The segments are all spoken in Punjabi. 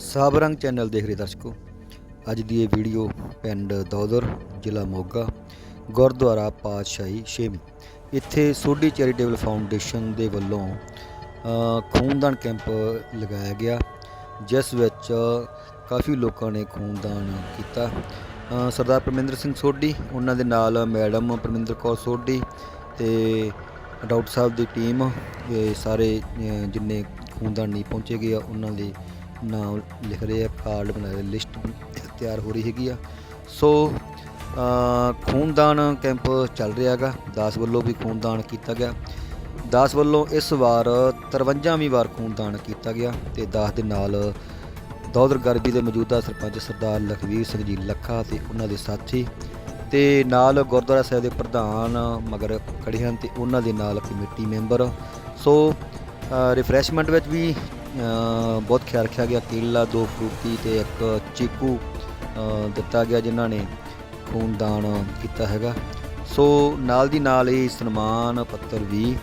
ਸਾਬਰੰਗ ਚੈਨਲ ਦੇਖ ਰਹੇ ਦਰਸ਼ਕੋ, ਅੱਜ ਦੀ ਇਹ ਵੀਡੀਓ ਪਿੰਡ ਦੌਦਰ, ਜ਼ਿਲ੍ਹਾ ਮੋਗਾ, ਗੁਰਦੁਆਰਾ ਪਾਤਸ਼ਾਹੀ ਛੇਵੀਂ। ਇੱਥੇ ਸੋਢੀ ਚੈਰੀਟੇਬਲ ਫਾਊਂਡੇਸ਼ਨ ਦੇ ਵੱਲੋਂ ਖੂਨਦਾਨ ਕੈਂਪ ਲਗਾਇਆ ਗਿਆ, ਜਿਸ ਵਿੱਚ ਕਾਫੀ ਲੋਕਾਂ ਨੇ ਖੂਨਦਾਨ ਕੀਤਾ। ਸਰਦਾਰ ਪਰਮਿੰਦਰ ਸਿੰਘ ਸੋਢੀ, ਉਹਨਾਂ ਦੇ ਨਾਲ ਮੈਡਮ ਪਰਮਿੰਦਰ ਕੌਰ ਸੋਢੀ ਤੇ ਡਾਕਟਰ ਸਾਹਿਬ ਦੀ ਟੀਮ, ਇਹ ਸਾਰੇ ਜਿੰਨੇ ਖੂਨਦਾਨ ਨਹੀਂ ਪਹੁੰਚੇ ਗਏ ਆ, ਉਹਨਾਂ ਦੇ ਨਾਮ ਲਿਖ ਰਹੇ ਆ, ਕਾਰਡ ਬਣਾਏ ਲਿਸਟ ਤਿਆਰ ਹੋ ਰਹੀ ਹੈਗੀ ਆ। ਸੋ ਖੂਨਦਾਨ ਕੈਂਪ ਚੱਲ ਰਿਹਾ ਹੈਗਾ। ਦਾਸ ਵੱਲੋਂ ਵੀ ਖੂਨਦਾਨ ਕੀਤਾ ਗਿਆ। ਦਾਸ ਵੱਲੋਂ ਇਸ ਵਾਰ 53ਵੀਂ ਵਾਰ ਖੂਨਦਾਨ ਕੀਤਾ ਗਿਆ ਤੇ ਦਾਸ ਦੇ ਨਾਲ ਦੌਦਰ ਗਰਬੀ ਦੇ ਮੌਜੂਦਾ ਸਰਪੰਚ ਸਰਦਾਰ ਲਖਵੀਰ ਸਿੰਘ ਜੀ ਲੱਖਾ ਤੇ ਉਹਨਾਂ ਦੇ ਸਾਥੀ ਤੇ ਨਾਲ ਗੁਰਦੁਆਰਾ ਸਾਹਿਬ ਦੇ ਪ੍ਰਧਾਨ ਮਗਰ ਖੜੇ ਹਨ ਤੇ ਉਹਨਾਂ ਦੇ ਨਾਲ ਕਮੇਟੀ ਮੈਂਬਰ। ਸੋ ਰਿਫਰੈਸ਼ਮੈਂਟ ਵਿੱਚ ਵੀ ਬਹੁਤ ਖਿਆਲ ਰੱਖਿਆ ਗਿਆ। ਕੇਲਾ, ਦੋ ਫਰੂਟੀ ਤੇ ਇੱਕ ਚੀਕੂ ਦਿੱਤਾ ਗਿਆ ਜਿਨ੍ਹਾਂ ਨੇ ਖੂਨਦਾਨ ਕੀਤਾ ਹੈਗਾ। ਸੋ ਨਾਲ ਦੀ ਨਾਲ ਹੀ ਸਨਮਾਨ ਪੱਤਰ ਵੀ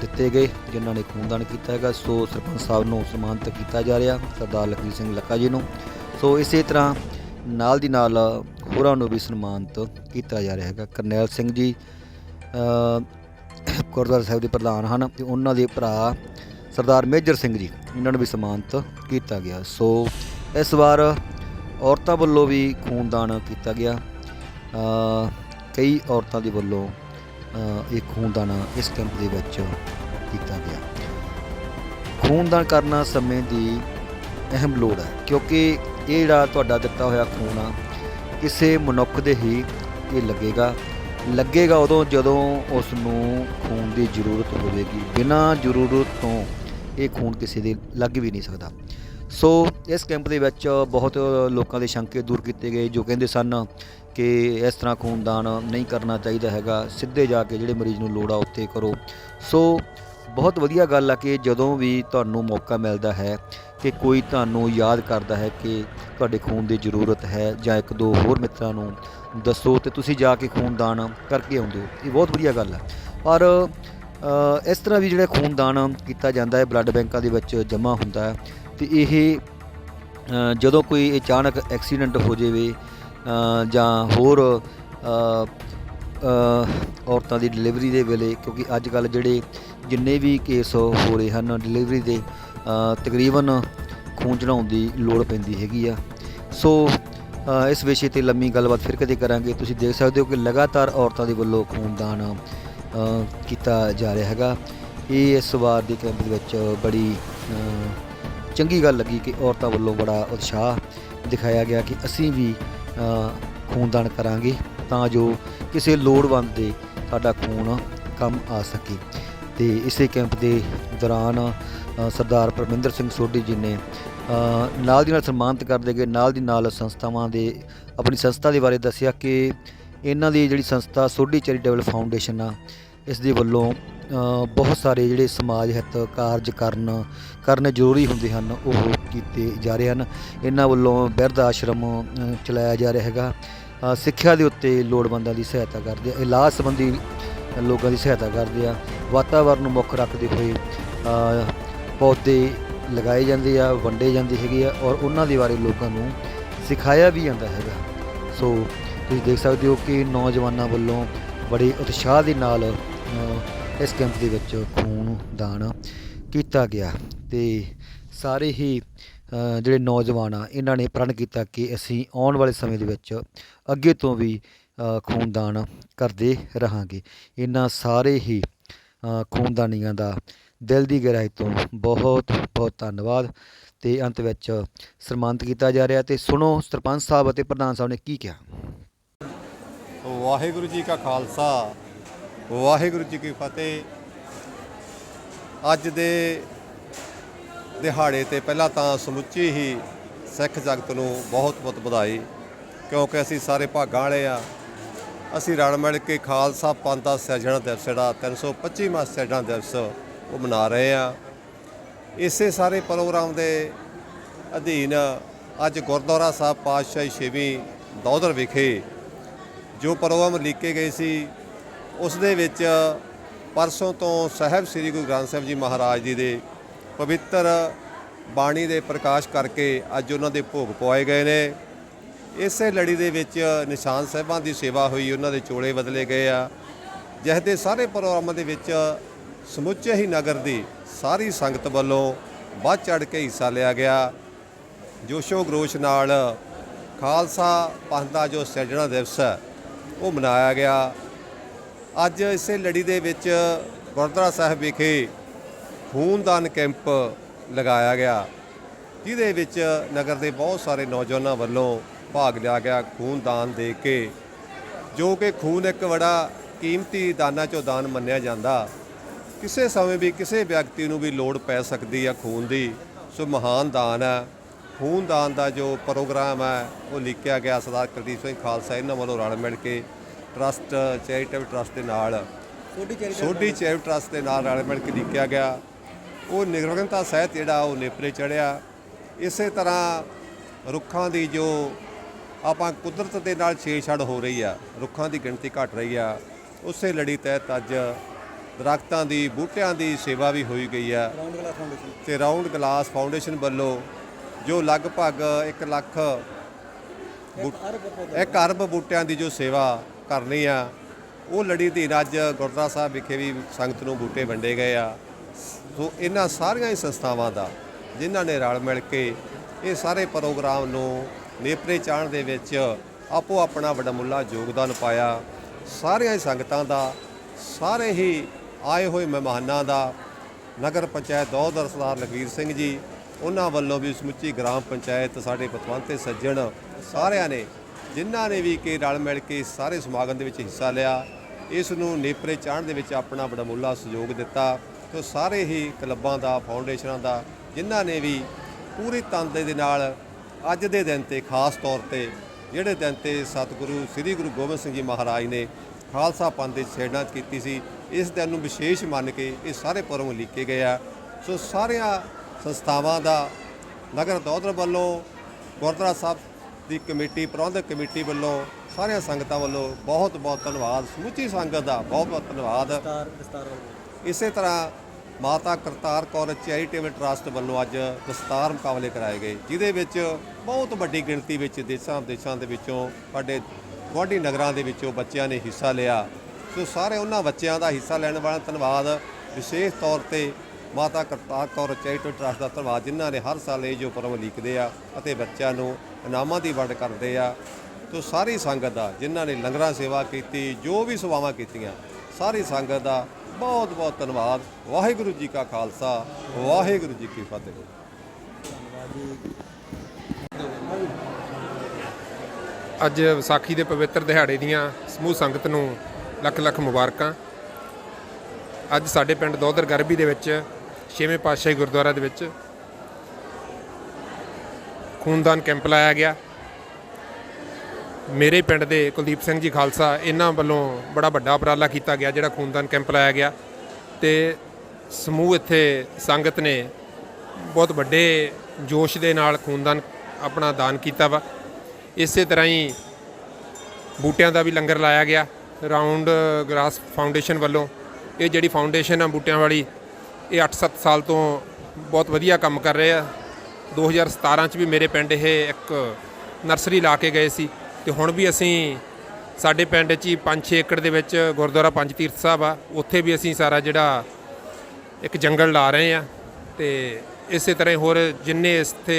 ਦਿੱਤੇ ਗਏ, ਜਿਨ੍ਹਾਂ ਨੇ ਖੂਨਦਾਨ ਕੀਤਾ ਹੈਗਾ। ਸੋ ਸਰਪੰਚ ਸਾਹਿਬ ਨੂੰ ਸਨਮਾਨਿਤ ਕੀਤਾ ਜਾ ਰਿਹਾ, ਸਰਦਾਰ ਲਖਵੀਰ ਸਿੰਘ ਲੱਕਾ ਜੀ ਨੂੰ। ਸੋ ਇਸੇ ਤਰ੍ਹਾਂ ਨਾਲ ਦੀ ਨਾਲ ਹੋਰਾਂ ਨੂੰ ਵੀ ਸਨਮਾਨਿਤ ਕੀਤਾ ਜਾ ਰਿਹਾ ਹੈਗਾ। ਕਰਨੈਲ ਸਿੰਘ ਜੀ ਗੁਰਦੁਆਰਾ ਸਾਹਿਬ ਦੇ ਪ੍ਰਧਾਨ ਹਨ ਤੇ ਉਹਨਾਂ ਦੇ ਭਰਾ ਸਰਦਾਰ ਮੇਜਰ ਸਿੰਘ ਜੀ, ਇਹਨਾਂ ਨੂੰ ਵੀ ਸਨਮਾਨਿਤ ਕੀਤਾ ਗਿਆ। ਸੋ ਇਸ ਵਾਰ ਔਰਤਾਂ ਵੱਲੋਂ ਵੀ ਖੂਨਦਾਨ ਕੀਤਾ ਗਿਆ। ਕਈ ਔਰਤਾਂ ਦੇ ਵੱਲੋਂ ਇਹ ਖੂਨਦਾਨ ਇਸ ਕੈਂਪ ਦੇ ਵਿੱਚ ਕੀਤਾ ਗਿਆ। ਖੂਨਦਾਨ ਕਰਨਾ ਸਮੇਂ ਦੀ ਅਹਿਮ ਲੋੜ ਹੈ, ਕਿਉਂਕਿ ਇਹ ਜਿਹੜਾ ਤੁਹਾਡਾ ਦਿੱਤਾ ਹੋਇਆ ਖੂਨ ਆ, ਕਿਸੇ ਮਨੁੱਖ ਦੇ ਹੀ ਇਹ ਲੱਗੇਗਾ। ਲੱਗੇਗਾ ਉਦੋਂ ਜਦੋਂ ਉਸ ਨੂੰ ਖੂਨ ਦੀ ਜ਼ਰੂਰਤ ਹੋਵੇਗੀ। ਬਿਨਾਂ ਜ਼ਰੂਰਤ ਤੋਂ ਇਹ ਖੂਨ ਕਿਸੇ ਦੇ ਲੱਗ ਵੀ ਨਹੀਂ ਸਕਦਾ। ਸੋ ਇਸ ਕੈਂਪ ਦੇ ਵਿੱਚ ਬਹੁਤ ਲੋਕਾਂ ਦੇ ਸ਼ੰਕੇ ਦੂਰ ਕੀਤੇ ਗਏ, ਜੋ ਕਹਿੰਦੇ ਸਨ ਕਿ ਇਸ ਤਰ੍ਹਾਂ ਖੂਨਦਾਨ ਨਹੀਂ ਕਰਨਾ ਚਾਹੀਦਾ ਹੈਗਾ, ਸਿੱਧੇ ਜਾ ਕੇ ਜਿਹੜੇ ਮਰੀਜ਼ ਨੂੰ ਲੋੜ ਆ ਉੱਥੇ ਕਰੋ। ਸੋ ਬਹੁਤ ਵਧੀਆ ਗੱਲ ਆ ਕਿ ਜਦੋਂ ਵੀ ਤੁਹਾਨੂੰ ਮੌਕਾ ਮਿਲਦਾ ਹੈ ਕਿ ਕੋਈ ਤੁਹਾਨੂੰ ਯਾਦ ਕਰਦਾ ਹੈ ਕਿ ਤੁਹਾਡੇ ਖੂਨ ਦੀ ਜ਼ਰੂਰਤ ਹੈ ਜਾਂ ਇੱਕ ਦੋ ਹੋਰ ਮਿੱਤਰਾਂ ਨੂੰ ਦੱਸੋ ਤੇ ਤੁਸੀਂ ਜਾ ਕੇ ਖੂਨਦਾਨ ਕਰਕੇ ਆਉਂਦੇ ਹੋ। ਇਹ ਬਹੁਤ ਵਧੀਆ ਗੱਲ ਹੈ ਪਰ ਇਸ ਤਰ੍ਹਾਂ ਵੀ ਜਿਹੜਾ ਖੂਨਦਾਨ ਕੀਤਾ ਜਾਂਦਾ ਹੈ, ਬਲੱਡ ਬੈਂਕਾਂ ਦੇ ਵਿੱਚ ਜਮ੍ਹਾਂ ਹੁੰਦਾ ਹੈ ਤੇ ਇਹ ਜਦੋਂ ਕੋਈ ਅਚਾਨਕ ਐਕਸੀਡੈਂਟ ਹੋ ਜਾਵੇ ਜਾਂ ਹੋਰ ਔਰਤਾਂ ਦੀ ਡਿਲੀਵਰੀ ਦੇ ਵੇਲੇ, ਕਿਉਂਕਿ ਅੱਜ ਕੱਲ ਜਿਹੜੇ ਜਿੰਨੇ ਵੀ ਕੇਸ ਹੋ ਰਹੇ ਹਨ, ਡਿਲੀਵਰੀ ਦੇ ਤਕਰੀਬਨ ਖੂਨ ਚੜਾਉਣ ਦੀ ਲੋੜ ਪੈਂਦੀ ਹੈਗੀ ਆ। ਸੋ ਇਸ ਵਿਸ਼ੇ ਤੇ ਲੰਮੀ ਗੱਲਬਾਤ ਫਿਰ ਕਦੇ ਕਰਾਂਗੇ। ਤੁਸੀਂ ਦੇਖ ਸਕਦੇ ਹੋ ਕਿ ਲਗਾਤਾਰ ਔਰਤਾਂ ਦੇ ਵੱਲੋਂ ਖੂਨਦਾਨ ਕੀਤਾ ਜਾ ਰਿਹਾ ਹੈਗਾ। ਇਹ ਇਸ ਵਾਰ ਦੇ ਕੈਂਪ ਦੇ ਵਿੱਚ ਬੜੀ ਚੰਗੀ ਗੱਲ ਲੱਗੀ ਕਿ ਔਰਤਾਂ ਵੱਲੋਂ ਬੜਾ ਉਤਸ਼ਾਹ ਦਿਖਾਇਆ ਗਿਆ ਕਿ ਅਸੀਂ ਵੀ ਖੂਨਦਾਨ ਕਰਾਂਗੇ ਤਾਂ ਜੋ ਕਿਸੇ ਲੋੜਵੰਦ ਦੇ ਸਾਡਾ ਖੂਨ ਕੰਮ ਆ ਸਕੇ। ਤੇ ਇਸੇ ਕੈਂਪ ਦੇ ਦੌਰਾਨ ਸਰਦਾਰ ਪਰਮਿੰਦਰ ਸਿੰਘ ਸੋਢੀ ਜੀ ਨੇ ਨਾਲ ਦੀ ਨਾਲ ਸਨਮਾਨਿਤ ਕਰਦੇ ਗਏ, ਨਾਲ ਦੀ ਨਾਲ ਸੰਸਥਾਵਾਂ ਦੇ, ਆਪਣੀ ਸੰਸਥਾ ਦੇ ਬਾਰੇ ਦੱਸਿਆ ਕਿ ਇਹਨਾਂ ਦੀ ਜਿਹੜੀ ਸੰਸਥਾ ਸੋਢੀ ਚੈਰੀਟੇਬਲ ਫਾਊਂਡੇਸ਼ਨ ਆ, ਇਸ ਦੇ ਵੱਲੋਂ ਬਹੁਤ ਸਾਰੇ ਜਿਹੜੇ ਸਮਾਜ ਹਿੱਤ ਕਾਰਜ ਕਰਨ, ਕਰਨੇ ਜ਼ਰੂਰੀ ਹੁੰਦੇ ਹਨ, ਉਹ ਕੀਤੇ ਜਾ ਰਹੇ ਹਨ। ਇਹਨਾਂ ਵੱਲੋਂ ਬਿਰਧ ਆਸ਼ਰਮ ਚਲਾਇਆ ਜਾ ਰਿਹਾ ਹੈਗਾ। ਸਿੱਖਿਆ ਦੇ ਉੱਤੇ ਲੋੜਵੰਦਾਂ ਦੀ ਸਹਾਇਤਾ ਕਰਦੇ ਆ, ਇਲਾਜ ਸੰਬੰਧੀ ਲੋਕਾਂ ਦੀ ਸਹਾਇਤਾ ਕਰਦੇ ਆ। ਵਾਤਾਵਰਨ ਨੂੰ ਮੁੱਖ ਰੱਖਦੇ ਹੋਏ ਪੌਦੇ ਲਗਾਏ ਜਾਂਦੇ ਆ, ਵੰਡੇ ਜਾਂਦੇ ਹੈਗੇ ਆ ਔਰ ਉਹਨਾਂ ਦੇ ਬਾਰੇ ਲੋਕਾਂ ਨੂੰ ਸਿਖਾਇਆ ਵੀ ਜਾਂਦਾ ਹੈਗਾ। ਸੋ ਤੁਸੀਂ ਦੇਖ ਸਕਦੇ ਹੋ ਕਿ ਨੌਜਵਾਨਾਂ ਵੱਲੋਂ ਬੜੇ ਉਤਸ਼ਾਹ ਦੇ ਨਾਲ ਇਸ ਕੈਂਪ ਦੇ ਵਿੱਚ ਖੂਨ ਦਾਨ ਕੀਤਾ ਗਿਆ ਤੇ ਸਾਰੇ ਹੀ ਜਿਹੜੇ ਨੌਜਵਾਨ ਆ, ਇਹਨਾਂ ਨੇ ਪ੍ਰਣ ਕੀਤਾ ਕਿ ਅਸੀਂ ਆਉਣ ਵਾਲੇ ਸਮੇਂ ਦੇ ਵਿੱਚ ਅੱਗੇ ਤੋਂ ਵੀ ਖੂਨਦਾਨ ਕਰਦੇ ਰਹਾਂਗੇ। ਇਹਨਾਂ ਸਾਰੇ ਹੀ ਖੂਨਦਾਨੀਆਂ ਦਾ ਦਿਲ ਦੀ ਗਹਿਰਾਈ ਤੋਂ ਬਹੁਤ ਬਹੁਤ ਧੰਨਵਾਦ ਤੇ ਅੰਤ ਵਿੱਚ ਸਨਮਾਨਿਤ ਕੀਤਾ ਜਾ ਰਿਹਾ ਤੇ ਸੁਣੋ ਸਰਪੰਚ ਸਾਹਿਬ ਅਤੇ ਪ੍ਰਧਾਨ ਸਾਹਿਬ ਨੇ ਕੀ ਕਿਹਾ। ਵਾਹਿਗੁਰੂ ਜੀ ਕਾ ਖਾਲਸਾ, ਵਾਹਿਗੁਰੂ ਜੀ ਕੀ ਫਤਿਹ। ਅੱਜ ਦੇ ਦਿਹਾੜੇ ਤੇ ਪਹਿਲਾਂ ਤਾਂ ਸਮੁੱਚੀ ਹੀ ਸਿੱਖ ਜਗਤ ਨੂੰ ਬਹੁਤ-ਬਹੁਤ ਵਧਾਈ, ਕਿਉਂਕਿ ਅਸੀਂ ਸਾਰੇ ਭਾਗਾਂ ਵਾਲੇ ਆ। ਅਸੀਂ ਰਲ ਮਿਲ ਕੇ ਖਾਲਸਾ ਪੰਥ ਦਾ ਸਿਰਜਣਾ ਦਿਵਸ ਜਿਹੜਾ 325ਵਾਂ ਸਿਰਜਣਾ ਦਿਵਸ ਉਹ ਮਨਾ ਰਹੇ ਆ। ਇਸੇ ਸਾਰੇ ਪ੍ਰੋਗਰਾਮ ਦੇ ਅਧੀਨ ਅੱਜ ਗੁਰਦੁਆਰਾ ਸਾਹਿਬ ਪਾਤਸ਼ਾਹੀ ਛੇਵੀਂ ਦੌਦਰ ਵਿਖੇ ਜੋ ਪ੍ਰੋਗਰਾਮ ਲਿਖੇ ਗਏ ਸੀ, ਉਸ ਦੇ ਵਿੱਚ ਪਰਸੋਂ ਤੋਂ ਸਾਹਿਬ ਸ੍ਰੀ ਗੁਰੂ ਗ੍ਰੰਥ ਸਾਹਿਬ ਜੀ ਮਹਾਰਾਜ ਜੀ ਦੇ ਪਵਿੱਤਰ ਬਾਣੀ ਦੇ ਪ੍ਰਕਾਸ਼ ਕਰਕੇ ਅੱਜ ਉਹਨਾਂ ਦੇ ਭੋਗ ਪਵਾਏ ਗਏ ਨੇ। ਇਸੇ ਲੜੀ ਦੇ ਵਿੱਚ ਨਿਸ਼ਾਨ ਸਾਹਿਬਾਂ ਦੀ ਸੇਵਾ ਹੋਈ, ਉਹਨਾਂ ਦੇ ਚੋਲੇ ਬਦਲੇ ਗਏ ਆ। ਜਿਹਦੇ ਸਾਰੇ ਪ੍ਰੋਗਰਾਮਾਂ ਦੇ ਵਿੱਚ ਸਮੁੱਚੇ ਹੀ ਨਗਰ ਦੀ ਸਾਰੀ ਸੰਗਤ ਵੱਲੋਂ ਵੱਧ ਚੜ ਕੇ ਹਿੱਸਾ ਲਿਆ ਗਿਆ। ਜੋਸ਼ੋ ਗਰੋਸ਼ ਨਾਲ ਖਾਲਸਾ ਪੰਥ ਦਾ ਜੋ ਸਿਰਜਣਾ ਦਿਵਸ ਹੈ ਉਹ ਮਨਾਇਆ ਗਿਆ। ਅੱਜ ਇਸੇ ਲੜੀ ਦੇ ਵਿੱਚ ਗੁਰਦੁਆਰਾ ਸਾਹਿਬ ਵਿਖੇ ਖੂਨਦਾਨ ਕੈਂਪ ਲਗਾਇਆ ਗਿਆ। ਜਿਹਦੇ ਵਿੱਚ ਨਗਰ ਦੇ ਬਹੁਤ ਸਾਰੇ ਨੌਜਵਾਨਾਂ ਵੱਲੋਂ ਭਾਗ ਲਿਆ ਗਿਆ ਖੂਨਦਾਨ ਦੇ ਕੇ। ਜੋ ਕਿ ਖੂਨ ਇੱਕ ਬੜਾ ਕੀਮਤੀ ਦਾਨਾਂ ਚੋਂ ਦਾਨ ਮੰਨਿਆ ਜਾਂਦਾ। ਕਿਸੇ ਸਮੇਂ ਵੀ ਕਿਸੇ ਵਿਅਕਤੀ ਨੂੰ ਵੀ ਲੋੜ ਪੈ ਸਕਦੀ ਹੈ ਖੂਨ ਦੀ। ਸੋ ਮਹਾਨ ਦਾਨ ਹੈ ਖੂਨਦਾਨ ਦਾ ਜੋ ਪ੍ਰੋਗਰਾਮ ਹੈ ਉਹ ਲਿਖਿਆ ਗਿਆ ਸਰਦਾਰ ਕੁਲਦੀਪ ਸਿੰਘ ਖਾਲਸਾ ਇਹਨਾਂ ਵੱਲੋਂ ਰਲ ਮਿਲ ਕੇ ਟਰਸਟ ਚੈਰੀਟੇਬਲ ਟਰਸਟ ਦੇ ਨਾਲ ਸੋਢੀ ਚੈਰੀਟੇਬਲ ਟਰਸਟ। ਦੇ ਨਾਲ ਰਲ ਮਿਲ ਕੇ ਲਿਖਿਆ ਗਿਆ। ਉਹ ਨਿਰਵਗਨਤਾ ਸਹਿਤ ਜਿਹੜਾ ਉਹ ਨੇਪਰੇ ਚੜਿਆ। ਇਸੇ ਤਰ੍ਹਾਂ ਰੁੱਖਾਂ ਦੀ ਜੋ ਆਪਾਂ ਕੁਦਰਤ ਦੇ ਨਾਲ ਛੇੜਛਾੜ ਹੋ ਰਹੀ ਆ ਰੁੱਖਾਂ ਦੀ ਗਿਣਤੀ ਘਟ ਰਹੀ ਆ ਉਸੇ ਲੜੀ ਤਹਿਤ ਅੱਜ ਦਰਖਤਾਂ ਦੀ ਬੂਟਿਆਂ ਦੀ ਸੇਵਾ ਵੀ ਹੋਈ ਗਈ ਆ। ਤੇ ਰਾਉਂਡ ਗਲਾਸ ਫਾਊਂਡੇਸ਼ਨ ਵੱਲੋਂ ਜੋ ਲਗਭਗ 1 ਲੱਖ ਇੱਕ ਅਰਬ ਬੂਟਿਆਂ ਦੀ ਜੋ ਸੇਵਾ ਕਰਨੀ ਆ, ਉਹ ਲੜੀ ਦੀ ਅੱਜ ਗੁਰਦੁਆਰਾ ਸਾਹਿਬ ਵਿਖੇ ਵੀ ਸੰਗਤ ਨੂੰ ਬੂਟੇ ਵੰਡੇ ਗਏ ਆ। ਸੋ ਇਹਨਾਂ ਸਾਰੀਆਂ ਹੀ ਸੰਸਥਾਵਾਂ ਦਾ, ਜਿਨ੍ਹਾਂ ਨੇ ਰਲ ਮਿਲ ਕੇ ਇਹ ਸਾਰੇ ਪ੍ਰੋਗਰਾਮ ਨੂੰ ਨੇਪਰੇ ਚਾਣ ਦੇ ਵਿੱਚ ਆਪੋ ਆਪਣਾ ਵਡਮੁੱਲਾ ਯੋਗਦਾਨ ਪਾਇਆ। ਸਾਰੀਆਂ ਹੀ ਸੰਗਤਾਂ ਦਾ, ਸਾਰੇ ਹੀ ਆਏ ਹੋਏ ਮਹਿਮਾਨਾਂ ਦਾ, ਨਗਰ ਪੰਚਾਇਤ ਦੌਦਰ ਸਰਦਾਰ ਲਖਵੀਰ ਸਿੰਘ ਜੀ ਉਹਨਾਂ ਵੱਲੋਂ ਵੀ ਸਮੁੱਚੀ ਗ੍ਰਾਮ ਪੰਚਾਇਤ, ਸਾਡੇ ਪਤਵੰਤੇ, ਸੱਜਣ ਸਾਰਿਆਂ ਨੇ, ਜਿਨ੍ਹਾਂ ਨੇ ਵੀ ਕਿ ਰਲ ਮਿਲ ਕੇ ਸਾਰੇ ਸਮਾਗਮ ਦੇ ਵਿੱਚ ਹਿੱਸਾ ਲਿਆ, ਇਸ ਨੂੰ ਨੇਪਰੇ ਚਾੜਨ ਦੇ ਵਿੱਚ ਆਪਣਾ ਬੜਮੁੱਲਾ ਸਹਿਯੋਗ ਦਿੱਤਾ, ਤੇ ਸਾਰੇ ਹੀ ਕਲੱਬਾਂ ਦਾ, ਫਾਊਂਡੇਸ਼ਨਾਂ ਦਾ, ਜਿਨ੍ਹਾਂ ਨੇ ਵੀ ਪੂਰੀ ਤਨਦੇ ਦੇ ਨਾਲ ਅੱਜ ਦੇ ਦਿਨ ਤੇ ਖਾਸ ਤੌਰ ਤੇ, ਜਿਹੜੇ ਦਿਨ ਤੇ ਸਤਿਗੁਰੂ, ਸ੍ਰੀ ਗੁਰੂ ਗੋਬਿੰਦ ਸਿੰਘ ਜੀ ਮਹਾਰਾਜ ਨੇ ਖਾਲਸਾ ਪੰਥ ਦੀ ਛੇੜਨਾ ਕੀਤੀ ਸੀ, ਇਸ ਦਿਨ ਨੂੰ ਵਿਸ਼ੇਸ਼ ਮੰਨ ਕੇ ਇਹ ਸਾਰੇ ਪੁਰਬ ਲਿਖੇ ਗਏ ਆ। ਸੋ ਸਾਰਿਆਂ ਸੰਸਥਾਵਾਂ ਦਾ ਨਗਰ ਦੌਦਰ ਵੱਲੋਂ ਗੁਰਦੁਆਰਾ ਸਾਹਿਬ ਦੀ ਕਮੇਟੀ ਪ੍ਰਬੰਧਕ ਕਮੇਟੀ ਵੱਲੋਂ ਸਾਰੀਆਂ ਸੰਗਤਾਂ ਵੱਲੋਂ ਬਹੁਤ ਬਹੁਤ ਧੰਨਵਾਦ। ਸਮੁੱਚੀ ਸੰਗਤ ਦਾ ਬਹੁਤ ਬਹੁਤ ਧੰਨਵਾਦ। ਇਸੇ ਤਰ੍ਹਾਂ ਮਾਤਾ ਕਰਤਾਰ ਕੌਰ ਚੈਰੀਟੇਬਲ ਟਰਸਟ ਵੱਲੋਂ ਅੱਜ ਦਸਤਾਰ ਮੁਕਾਬਲੇ ਕਰਾਏ ਗਏ ਜਿਹਦੇ ਵਿੱਚ ਬਹੁਤ ਵੱਡੀ ਗਿਣਤੀ ਵਿੱਚ ਦੇਸ਼ਾਂ ਵਿਦੇਸ਼ਾਂ ਦੇ ਵਿੱਚੋਂ ਸਾਡੇ ਗੁਆਂਢੀ ਨਗਰਾਂ ਦੇ ਵਿੱਚੋਂ ਬੱਚਿਆਂ ਨੇ ਹਿੱਸਾ ਲਿਆ। ਸੋ ਸਾਰੇ ਉਹਨਾਂ ਬੱਚਿਆਂ ਦਾ ਹਿੱਸਾ ਲੈਣ ਵਾਲਾ ਧੰਨਵਾਦ। ਵਿਸ਼ੇਸ਼ ਤੌਰ ਤੇ ਮਾਤਾ ਕਰਤਾਰ ਕੌਰ ਚੈਰੀਟੇਬਲ ਟਰਸਟ ਦਾ ਧੰਨਵਾਦ, ਜਿਨ੍ਹਾਂ ਨੇ ਹਰ ਸਾਲ ਇਹ ਜੋ ਪਰਮ ਲਿਖਦੇ ਆ ਅਤੇ ਬੱਚਿਆਂ ਨੂੰ ਇਨਾਮਾਂ ਦੀ ਵੰਡ ਕਰਦੇ ਆ। ਤੋ ਸਾਰੀ ਸੰਗਤ ਦਾ, ਜਿਨ੍ਹਾਂ ਨੇ ਲੰਗਰਾਂ ਸੇਵਾ ਕੀਤੀ, ਜੋ ਵੀ ਸੇਵਾਵਾਂ ਕੀਤੀਆਂ, ਸਾਰੀ ਸੰਗਤ ਦਾ ਬਹੁਤ ਬਹੁਤ ਧੰਨਵਾਦ। ਵਾਹਿਗੁਰੂ ਜੀ ਕਾ ਖਾਲਸਾ, ਵਾਹਿਗੁਰੂ ਜੀ ਕੀ ਫਤਿਹ। ਅੱਜ ਵਿਸਾਖੀ ਦੇ ਪਵਿੱਤਰ ਦਿਹਾੜੇ ਦੀਆਂ ਸਮੂਹ ਸੰਗਤ ਨੂੰ ਲੱਖ ਲੱਖ ਮੁਬਾਰਕਾਂ। ਅੱਜ ਸਾਡੇ ਪਿੰਡ ਦੋਦਰ ਗਰਬੀ ਦੇ ਵਿੱਚ ਛੇਵੇਂ ਪਾਤਸ਼ਾਹੀ ਗੁਰਦੁਆਰਾ ਦੇ ਵਿੱਚ ਖੂਨਦਾਨ ਕੈਂਪ ਲਾਇਆ ਗਿਆ। ਮੇਰੇ ਪਿੰਡ ਦੇ ਕੁਲਦੀਪ ਸਿੰਘ ਜੀ ਖਾਲਸਾ ਇਹਨਾਂ ਵੱਲੋਂ ਬੜਾ ਵੱਡਾ ਉਪਰਾਲਾ ਕੀਤਾ ਗਿਆ, ਜਿਹੜਾ ਖੂਨਦਾਨ ਕੈਂਪ ਲਾਇਆ ਗਿਆ। ਤੇ ਸਮੂਹ ਇੱਥੇ ਸੰਗਤ ਨੇ ਬਹੁਤ ਵੱਡੇ ਜੋਸ਼ ਦੇ ਨਾਲ ਖੂਨਦਾਨ ਆਪਣਾ ਦਾਨ ਕੀਤਾ ਵਾ। ਇਸੇ ਤਰ੍ਹਾਂ ਹੀ ਬੂਟਿਆਂ ਦਾ ਵੀ ਲੰਗਰ ਲਾਇਆ ਗਿਆ। ਰਾਉਂਡ ਗ੍ਰਾਸ ਫਾਊਂਡੇਸ਼ਨ ਵੱਲੋਂ। ਇਹ ਜਿਹੜੀ ਫਾਊਂਡੇਸ਼ਨ ਆ ਬੂਟਿਆਂ ਵਾਲੀ ਇਹ 8-7 ਸਾਲ ਤੋਂ ਬਹੁਤ ਵਧੀਆ ਕੰਮ ਕਰ ਰਹੇ ਆ। 2017 ਚ ਵੀ ਮੇਰੇ ਪਿੰਡ ਇਹ ਇੱਕ ਨਰਸਰੀ ਲਾ ਕੇ ਗਏ ਸੀ ਤੇ ਹੁਣ ਵੀ ਅਸੀਂ ਸਾਡੇ ਪਿੰਡ 'ਚ ਹੀ 5-6 ਏਕੜ ਦੇ ਵਿੱਚ ਗੁਰਦੁਆਰਾ ਪੰਜ ਤੀਰਥ ਸਾਹਿਬ ਆ। ਉੱਥੇ ਵੀ ਅਸੀਂ ਸਾਰਾ ਜਿਹੜਾ ਇੱਕ ਜੰਗਲ ਲਾ ਰਹੇ ਆ ਤੇ ਇਸੇ ਤਰ੍ਹਾਂ ਹੋਰ ਜਿੰਨੇ ਇੱਥੇ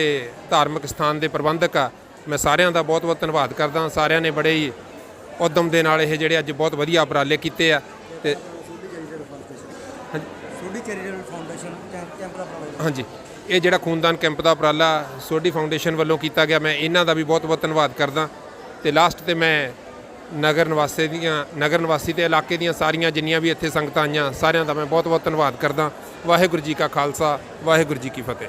ਧਾਰਮਿਕ ਸਥਾਨ ਦੇ ਪ੍ਰਬੰਧਕ ਆ, ਮੈਂ ਸਾਰਿਆਂ ਦਾ ਬਹੁਤ ਬਹੁਤ ਧੰਨਵਾਦ ਕਰਦਾ। ਸਾਰਿਆਂ ਨੇ ਬੜੇ ਹੀ ਉਦਮ ਦੇ ਨਾਲ ਇਹ ਜਿਹੜੇ ਅੱਜ ਬਹੁਤ ਵਧੀਆ ਉਪਰਾਲੇ ਕੀਤੇ ਆ ਤੇ Sodhi charitable foundation camp camp ਦਾ ਪ੍ਰੋਗਰਾਮ ਹਾਂਜੀ। ਇਹ ਜਿਹੜਾ ਖੂਨਦਾਨ ਕੈਂਪ ਦਾ ਉਪਰਾਲਾ ਸੋਢੀ ਫਾਊਂਡੇਸ਼ਨ ਵੱਲੋਂ ਕੀਤਾ ਗਿਆ, ਮੈਂ ਇਹਨਾਂ ਦਾ ਵੀ ਬਹੁਤ ਬਹੁਤ ਧੰਨਵਾਦ ਕਰਦਾ। ਤੇ ਲਾਸਟ ਤੇ ਮੈਂ ਨਗਰ ਨਿਵਾਸੀ ਦੀਆਂ ਨਗਰ ਨਿਵਾਸੀ ਤੇ ਇਲਾਕੇ ਦੀਆਂ ਸਾਰੀਆਂ ਜਿੰਨੀਆਂ ਵੀ ਇੱਥੇ ਸੰਗਤਾਂ ਆਈਆਂ, ਸਾਰਿਆਂ ਦਾ ਮੈਂ ਬਹੁਤ ਬਹੁਤ ਧੰਨਵਾਦ ਕਰਦਾ। ਵਾਹਿਗੁਰੂ ਜੀ ਕਾ ਖਾਲਸਾ, ਵਾਹਿਗੁਰੂ ਜੀ ਕੀ ਫਤਿਹ।